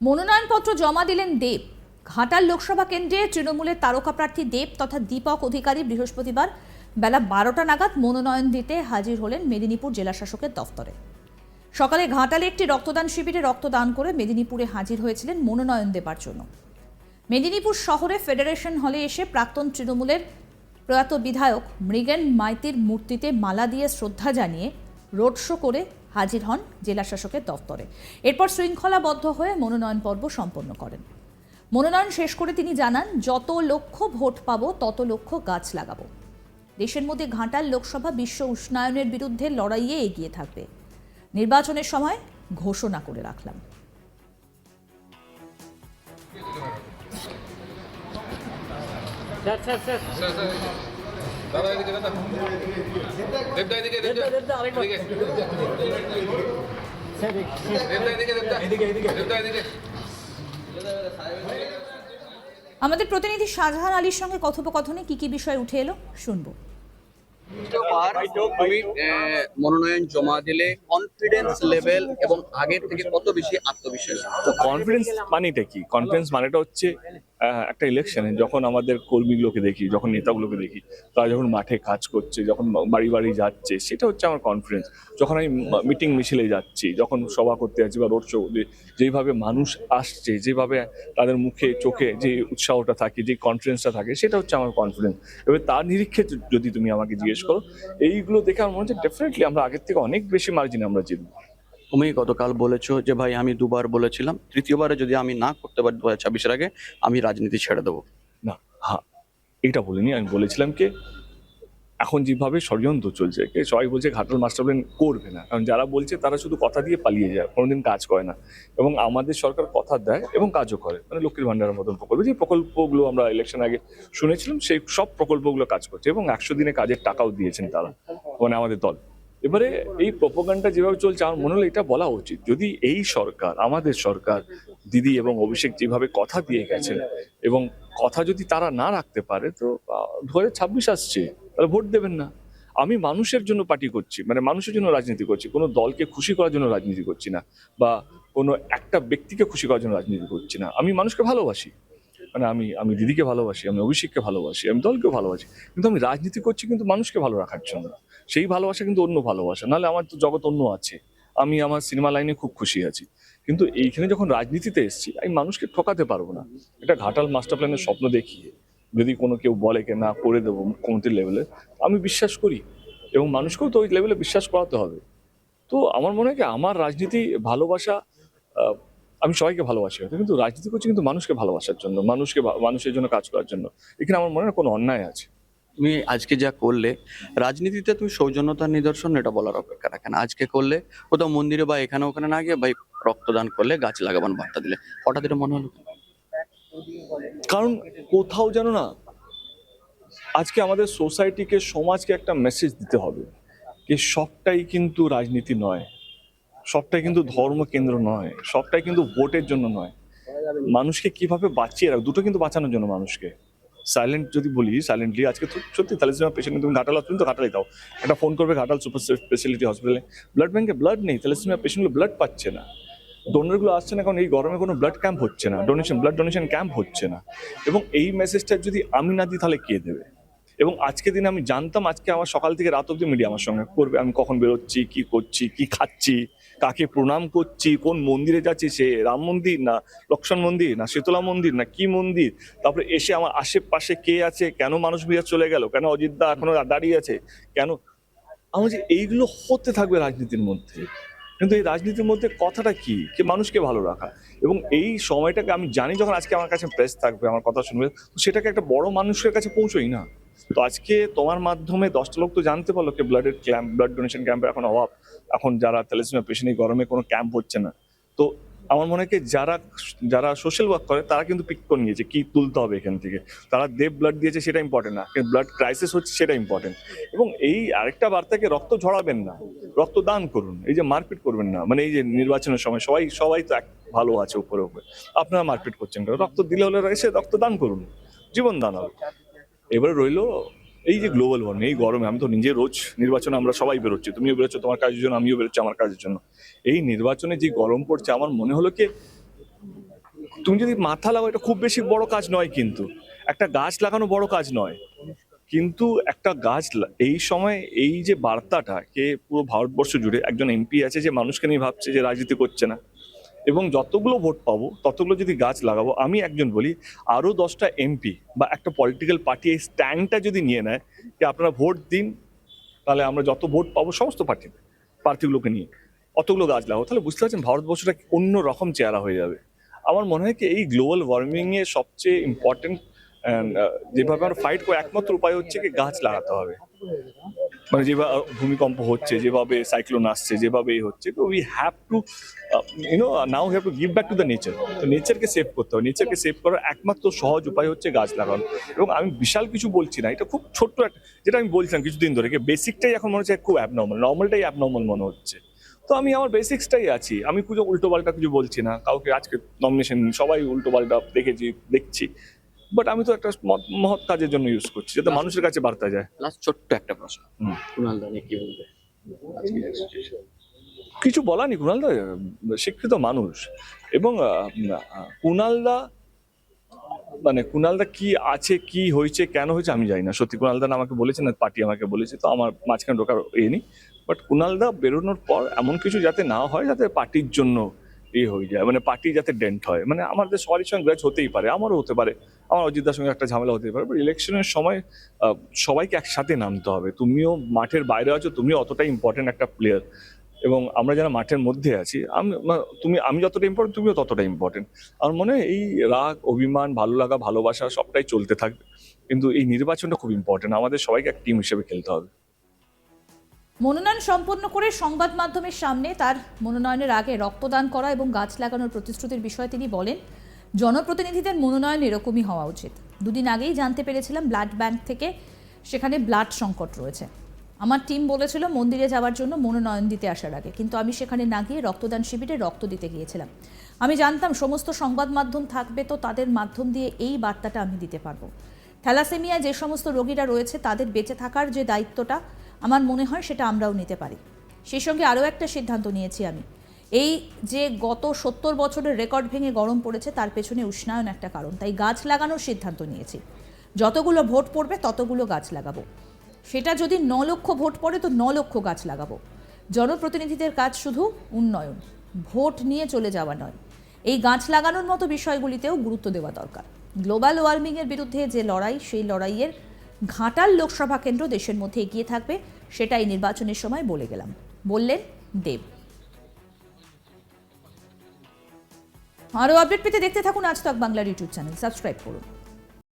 মনোনয়নপত্র জমা দিলেন দেব। ঘাটাল লোকসভা কেন্দ্রে তৃণমূলের তারকা প্রার্থী দেব তথা দীপক অধিকারী বৃহস্পতিবার বেলা বারোটা নাগাদ মনোনয়ন দিতে হাজির হলেন মেদিনীপুর জেলা শাসকের দফতরে। সকালে ঘাটালে একটি রক্তদান শিবিরে রক্তদান করে মেদিনীপুরে হাজির হয়েছিলেন মনোনয়ন দেবার জন্য। মেদিনীপুর শহরে ফেডারেশন হলে এসে প্রাক্তন তৃণমূলের প্রয়াত বিধায়ক মৃগেন মাইতির মূর্তিতে মালা দিয়ে শ্রদ্ধা জানিয়ে রোড শো করে হাজির হন জেলা শাসকের দফতরে এরপর শৃঙ্খলাবদ্ধ হয়ে মনোনয়ন পর্ব সম্পন্ন করেন। মনোনয়ন শেষ করে তিনি জানান যত লক্ষ ভোট পাবো তত লক্ষ গাছ লাগাবো। দেশের মধ্যে ঘাটাল লোকসভা বিশ্ব উষ্ণায়নের বিরুদ্ধে লড়াইয়ে এগিয়ে থাকবে। নির্বাচনের সময় ঘোষণা করে রাখলাম। Sir sir, sir. দাদা এদিকে দাদা। দেবদা এদিকে দেবদা। এদিকে। দেবদা এদিকে দেবদা। এদিকে, এদিকে। দেবদা এদিকে। আমাদের প্রতিনিধি শাহজাহান আলীর সঙ্গে কথোপকথনে কি কি বিষয় উঠে এলো? শুনব। তুমি মনোনয়ন জমা দিলে কনফিডেন্স লেভেল এবং আগের থেকে কত বেশি আত্মবিশ্বাস? তো কনফিডেন্স মানেটা কি? কনফিডেন্স মানেটা হচ্ছে একটা ইলেকশনে যখন আমাদের কর্মীগুলোকে দেখি, যখন নেতাগুলোকে দেখি, তারা যখন মাঠে কাজ করছে, যখন বাড়ি বাড়ি যাচ্ছে, সেটা হচ্ছে আমার কনফিডেন্স যখন আমি মিটিং মিছিলে যাচ্ছি, যখন সভা করতে যাচ্ছি বা রোড শো যেইভাবে মানুষ আসছে, যেভাবে তাদের মুখে, চোখে যে উৎসাহটা থাকে, যে কনফিডেন্সটা থাকে, সেটা হচ্ছে আমার কনফিডেন্স এবার তার নিরীক্ষে যদি তুমি আমাকে জিজ্ঞেস করো, এইগুলো দেখে আমার মনে হচ্ছে ডেফিনেটলি আমরা আগের থেকে অনেক বেশি মার্জিন আমরা জিতবো। তুমি গতকাল বলেছ যে, ভাই, আমি দুবার বলেছিলাম। তৃতীয়বারে যদি আমি না করতে পারি দু হাজার ছাব্বিশের আগে, আমি রাজনীতি ছেড়ে দেবো। না হ্যাঁ এটা বলিনি। আমি বলেছিলাম কি, এখন যেভাবে ষড়যন্ত্র চলছে, কে সবাই বলছে ঘাটল মাস্টার প্ল্যান করবে না। কারণ যারা বলছে, তারা শুধু কথা দিয়ে পালিয়ে যায়, কোনোদিন কাজ করে না। এবং আমাদের সরকার কথা দেয় এবং কাজও করে। মানে লক্ষ্মীর ভান্ডারের মতন প্রকল্প। যে প্রকল্পগুলো আমরা ইলেকশন আগে শুনেছিলাম, সেই সব প্রকল্পগুলো কাজ করছে এবং একশো দিনে কাজের টাকাও দিয়েছেন তারা মানে আমাদের দল। এবারে এই প্রপোগান্ডটা যেভাবে চলছে, আমার মনে হলো এটা বলা উচিত। যদি এই সরকার, আমাদের সরকার, দিদি এবং অভিষেক যেভাবে কথা দিয়ে গেছেন এবং কথা যদি তারা না রাখতে পারে, তো দু হাজার ছাব্বিশ আসছে, তাহলে ভোট দেবেন না। আমি মানুষের জন্য পার্টি করছি মানে মানুষের জন্য রাজনীতি করছি, কোনো দলকে খুশি করার জন্য রাজনীতি করছি না, বা কোনো একটা ব্যক্তিকে খুশি করার জন্য রাজনীতি করছি না। আমি মানুষকে ভালোবাসি। মানে আমি আমি দিদিকে ভালোবাসি, আমি অভিষেককে ভালোবাসি, আমি দলকেও ভালোবাসি, কিন্তু আমি রাজনীতি করছি কিন্তু মানুষকে ভালো রাখার জন্য। সেই ভালোবাসা কিন্তু অন্য ভালোবাসা, নাহলে আমার তো জগৎ অন্য আছে। আমি আমার সিনেমা লাইনে খুব খুশি আছি। কিন্তু এইখানে যখন রাজনীতিতে এসেছি, আমি মানুষকে ঠকাতে পারব না। এটা ঘাটাল মাস্টার প্ল্যানের স্বপ্ন দেখিয়ে, যদি কোনো কেউ বলে কে, না, করে দেবো মুখ্যমন্ত্রীর লেভেলে আমি বিশ্বাস করি। এবং মানুষকেও তো ওই লেভেলে বিশ্বাস করাতে হবে। তো আমার মনে হয় কি, আমার রাজনীতি ভালোবাসা আমি সবাইকে ভালোবাসি হয়তো কিন্তু রাজনীতি করছি কিন্তু মানুষকে ভালোবাসার জন্য মানুষকে মানুষের জন্য কাজ করার জন্য। এখানে আমার মনে হয় কোনো অন্যায় আছে। তুমি আজকে যা করলে রাজনীতিতে তুমি সৌজন্যতার নিদর্শন এটা বলার অপেক্ষা রাখে না। আজকে করলে কোথাও মন্দিরে বা এখানে ওখানে না গিয়ে ভাই রক্তদান করলে গাছ লাগাবার বার্তা দিলে। হঠাৎ এটা মনে হলো? কারণ কোথাও যেন না আজকে আমাদের সোসাইটিকে সমাজকে একটা মেসেজ দিতে হবে যে সবটাই কিন্তু রাজনীতি নয়। সবটাই কিন্তু ধর্ম কেন্দ্র নয়, সবটাই কিন্তু ভোটের জন্য নয়। মানুষকে কীভাবে বাঁচিয়ে রাখ, দুটো কিন্তু বাঁচানোর জন্য মানুষকে। সাইলেন্ট যদি বলি সাইলেন্টলি আজকে তো সত্যি থ্যালাসেমিয়া পেশেন্ট তুমি ঘাটাল হসপিটাল তো ঘাটালে দাও। একটা ফোন করবে ঘাটাল সুপার স্পেশালিটি হসপিটালে ব্লাড ব্যাঙ্কে ব্লাড নেই, তাহলে পেশেন্টগুলো ব্লাড পাচ্ছে না। ডোনারগুলো আসছে না, কারণ এই গরমে কোনো ব্লাড ক্যাম্প হচ্ছে না ডোনেশন ব্লাড ডোনেশন ক্যাম্প হচ্ছে না। এবং এই মেসেজটা যদি আমি না দিই, তাহলে কে দেবে? এবং আজকে দিনে আমি জানতাম, আজকে আমার সকাল থেকে রাত অব্দি মিডিয়া আমার সঙ্গে করবে, আমি কখন বেরোচ্ছি, কি করছি, কি খাচ্ছি। কাকে প্রণাম করছি, কোন মন্দিরে যাচ্ছি, সে রাম মন্দির না লক্ষ্মণ মন্দির না শীতলা মন্দির না কি মন্দির? তারপরে এসে আমার আশেপাশে কে আছে? কেন মানুষ বিহার চলে গেল? কেন অযোধ্যা এখনও দাঁড়িয়ে আছে? কেন? আমার যে এইগুলো হতে থাকবে রাজনীতির মধ্যে। কিন্তু এই রাজনীতির মধ্যে কথাটা কি? কি মানুষকে ভালো রাখা। এবং এই সময়টাকে আমি জানি যখন আজকে আমার কাছে প্রেস থাকবে, আমার কথা শুনবে সেটাকে একটা বড় মানুষের কাছে পৌঁছোই না। তো আজকে তোমার মাধ্যমে দশটা লোক তো জানতে পারল কি ব্লাডের ক্যাম্প ব্লাড ডোনেশন ক্যাম্পের এখন অভাব। এখন যারা থ্যালাসেমিয়া পেশেন্ট গরমে কোনো ক্যাম্প হচ্ছে না। তো আমার মনে হয় যারা যারা সোশ্যাল ওয়ার্ক করে, তারা কিন্তু পিক করে নিয়েছে কি তুলতে হবে এখান থেকে। তারা দেব ব্লাড দিয়েছে সেটা ইম্পর্টেন্ট না, কিন্তু ব্লাড ক্রাইসিস হচ্ছে সেটা ইম্পর্টেন্ট এবং এই আরেকটা বার্তাকে রক্ত ঝরাবেন না, রক্ত দান করুন, এই যে মারপিট করবেন না। মানে এই যে নির্বাচনের সময় সবাই সবাই তো এক, ভালো আছে উপরে উপরে। আপনারা মারপিট করছেন রক্ত দিলে হলে এসে রক্ত দান করুন, জীবন দান হবে। এবারে রইল এই যে গ্লোবাল ওয়ার্মিং এই গরমে আমি তো নিজে রোজ নির্বাচনে আমরা সবাই বেরোচ্ছি। তুমিও বেরোচ্ছো তোমার কাজের জন্য আমিও বেরোচ্ছি আমার কাজের জন্য। এই নির্বাচনে যে গরম পড়ছে আমার মনে হলো কি তুমি যদি মাথা লাগাও এটা খুব বেশি বড় কাজ নয় কিন্তু। একটা গাছ লাগানো বড় কাজ নয়। কিন্তু একটা গাছ এই সময় এই যে বার্তাটা কে পুরো ভারতবর্ষ জুড়ে একজন এমপি আছে যে মানুষকে নিয়ে ভাবছে যে রাজনীতি করছে না। এবং যতগুলো ভোট পাবো, ততগুলো যদি গাছ লাগাবো, আমি একজন বলি আরও দশটা এমপি বা একটা পলিটিক্যাল পার্টি এই স্ট্যান্ডটা যদি নিয়ে নেয়, যে আপনারা ভোট দিন, তাহলে আমরা যত ভোট পাবো সমস্ত পার্টি প্রার্থীগুলোকে নিয়ে। অতগুলো গাছ লাগাবো। তাহলে বুঝতে পারছেন, ভারতবর্ষটা অন্য রকম চেহারা হয়ে যাবে। আমার মনে হয় কি, এই গ্লোবাল ওয়ার্মিংয়ে সবচেয়ে ইম্পর্টেন্ট যেভাবে আমরা ফাইট করে, একমাত্র উপায় হচ্ছে কি, গাছ লাগাতে হবে। মানে যেভাবে ভূমিকম্প হচ্ছে, যেভাবে সাইক্লোন আসছে যেভাবে এই হচ্ছে, তো we have to you know now have to give back to the nature তো নেচারকে সেভ করতে হবে। নেচারকে সেভ করার একমাত্র সহজ উপায় হচ্ছে গাছ লাগানো। এবং আমি বিশাল কিছু বলছি না, এটা খুব ছোট্ট একটা যেটা আমি বলছিলাম কিছুদিন ধরে বেসিকটাই এখন মনে হচ্ছে খুব অ্যাবনর্মাল নর্মালটাই অ্যাবনর্মাল মনে হচ্ছে। তো আমি আমার বেসিক্সটাই আছি। আমি কিছু উল্টো পাল্টা কিছু বলছি না, কাউকে আজকে নমিনেশন সবাই উল্টো পাল্টা দেখেছি, দেখছি। বাট আমি তো একটা মহৎ- মহৎ কাজের জন্য ইউজ করছি যাতে মানুষের কাছে বার্তা যায়। লাস্ট ছোট্ট একটা প্রশ্ন। কুণাল দানি কি বলবে? কিছু বলা নেই কুণালদা শিক্ষিত মানুষ। এবং কুণালদা মানে কুণালদা কি আছে কি হয়েছে কেন হয়েছে আমি জানি না। সত্যি কুণালদা না আমাকে বলেছে না পার্টি আমাকে বলেছে তো আমার মাঝখানে ঢোকার এ নেই। বাট কুণালদা বেরোনোর পর এমন কিছু যাতে না হয় যাতে পার্টির জন্য এ হয়ে যায় মানে পার্টি যাতে ডেন্ট হয়। মানে আমাদের সবারই সঙ্গে গ্রাজ হতেই পারে, আমারও হতে পারে। আমার অজিতদার সঙ্গে একটা ঝামেলা হতে পারে বাট ইলেকশনের সময় সবাইকে একসাথে নামতে হবে। তুমিও মাঠের বাইরে আছো, তুমিও অতটাই ইম্পর্টেন্ট একটা প্লেয়ার এবং আমরা যারা মাঠের মধ্যে আছি, আমি তুমি, আমি যতটা ইম্পর্টেন্ট তুমিও ততটা ইম্পর্টেন্ট আমার মনে হয় এই রাগ, অভিমান, ভালো লাগা, ভালোবাসা সবটাই চলতে থাকবে। কিন্তু এই নির্বাচনটা খুব ইম্পর্টেন্ট আমাদের সবাইকে এক টিম হিসেবে খেলতে হবে। মনোনয়ন সম্পন্ন করে সংবাদ মাধ্যমের সামনে তার মনোনয়নের আগে রক্তদান করা এবং গাছ লাগানোর প্রতিশ্রুতির বিষয়ে তিনি বলেন, জনপ্রতিনিধিদের মনোনয়ন এরকমই হওয়া উচিত। দুদিন আগেই জানতে পেরেছিলাম ব্লাড ব্যাংক থেকে সেখানে ব্লাড সংকট রয়েছে। আমার টিম বলেছিল মন্দিরে যাওয়ার জন্য মনোনয়ন দিতে আসার আগে, কিন্তু আমি সেখানে না গিয়ে রক্তদান শিবিরে রক্ত দিতে গিয়েছিলাম। আমি জানতাম সমস্ত সংবাদ মাধ্যম থাকবে তো তাদের মাধ্যম দিয়ে এই বার্তাটা আমি দিতে পারব। থ্যালাসেমিয়া যে সমস্ত রোগীরা রয়েছে তাদের বেঁচে থাকার যে দায়িত্বটা আমার মনে হয় সেটা আমরাও নিতে পারি। সেই সঙ্গে আরও একটা সিদ্ধান্ত নিয়েছি আমি। এই যে গত সত্তর বছরের রেকর্ড ভেঙে গরম পড়েছে, তার পেছনে উষ্ণায়ন একটা কারণ। তাই গাছ লাগানোর সিদ্ধান্ত নিয়েছি। যতগুলো ভোট পড়বে, ততগুলো গাছ লাগাবো। সেটা যদি ন লক্ষ ভোট পড়ে, তো ন লক্ষ গাছ লাগাবো। জনপ্রতিনিধিদের কাজ শুধু উন্নয়ন, ভোট নিয়ে চলে যাওয়া নয়। এই গাছ লাগানোর মতো বিষয়গুলিতেও গুরুত্ব দেওয়া দরকার। গ্লোবাল ওয়ার্মিংয়ের বিরুদ্ধে যে লড়াই, সেই লড়াইয়ের ঘাটাল লোকসভা কেন্দ্র দেশের মধ্যে এগিয়ে থাকবে, সেটাই নির্বাচনের সময় বলে গেলাম। বললেন দেব। আরও আপডেট পেতে দেখতে থাকুন আজ তক বাংলার ইউটিউব চ্যানেল। সাবস্ক্রাইব করুন।